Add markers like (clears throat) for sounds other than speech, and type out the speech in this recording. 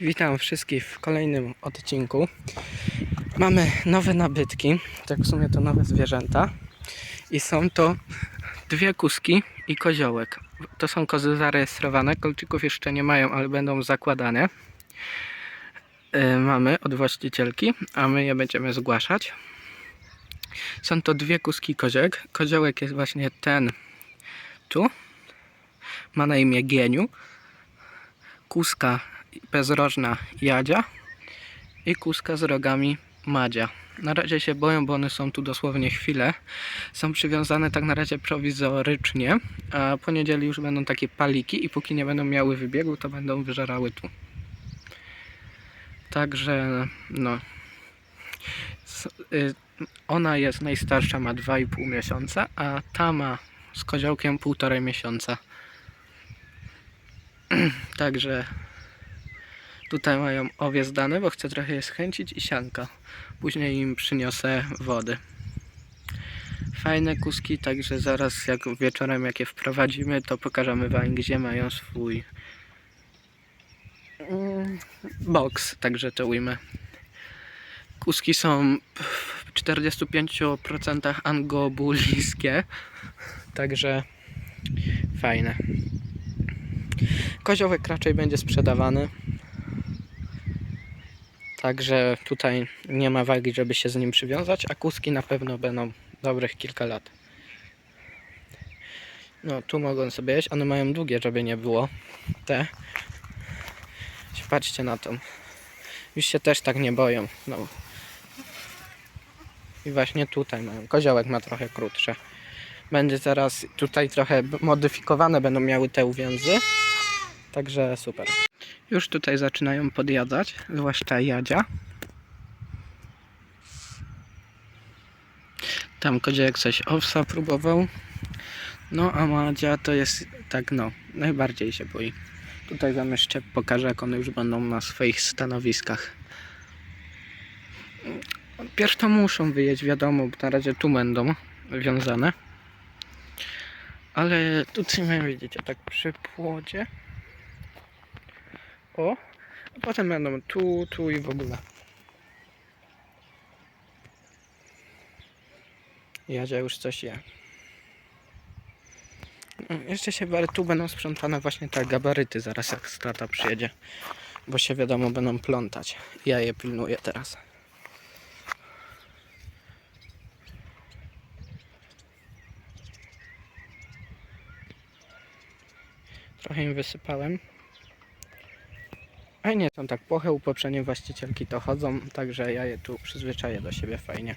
Witam wszystkich w kolejnym odcinku. Mamy nowe nabytki, tak w sumie to nowe zwierzęta. I są to dwie kuski i koziołek. To są kozy zarejestrowane, kolczyków jeszcze nie mają, ale będą zakładane. Yy, mamy od właścicielki, a my je będziemy zgłaszać. Są to dwie kuski koziołek. Koziołek jest właśnie ten tu. Ma na imię Gieniu. Kuska bezrożna Jadzia i kuska z rogami Madzia. Na razie się boją, bo one są tu dosłownie chwilę. Są przywiązane tak na razie prowizorycznie, a po już będą takie paliki i póki nie będą miały wybiegu, to będą wyżerały tu. Także no. Y, Ona jest najstarsza, ma 2,5 miesiąca, a ta ma z koziołkiem 1,5 miesiąca. (clears throat) Także tutaj mają owiec dane, bo chcę trochę je schęcić i sianka. Później im przyniosę wody. Fajne kuski, także zaraz jak wieczorem jak je wprowadzimy, to pokażemy wam gdzie mają swój mm, boks, także to ujmę. Kuski są w 45% angobuliskie, także fajne. Koziołek raczej będzie sprzedawany. Także tutaj nie ma wagi, żeby się z nim przywiązać, a kuski na pewno będą dobrych kilka lat. No, tu mogą sobie jeść. One mają długie, żeby nie było. Te. Patrzcie na to. Już się też tak nie boją. No. I właśnie tutaj mają. Koziołek ma trochę krótsze. Będzie teraz tutaj trochę modyfikowane, będą miały te uwięzy. Także super. Już tutaj zaczynają podjadać, zwłaszcza Jadzia. Tam Kodziek coś owsa próbował. No a Madzia to jest tak no, najbardziej się boi. Tutaj wam jeszcze pokażę jak one już będą na swoich stanowiskach. Pierw to muszą wyjeść, wiadomo, bo na razie tu będą wiązane. Ale tutaj widzicie, tak przy płodzie. O, a potem będą tu, tu i w ogóle. Jadzia już coś je. No, Jeszcze się, tu będą sprzątane właśnie te gabaryty zaraz jak strata przyjedzie. Bo się wiadomo będą plątać. Ja je pilnuję teraz. Trochę im wysypałem. A nie są tak płoche, u poprzedniej właścicielki to chodzą, także ja je tu przyzwyczaję do siebie fajnie.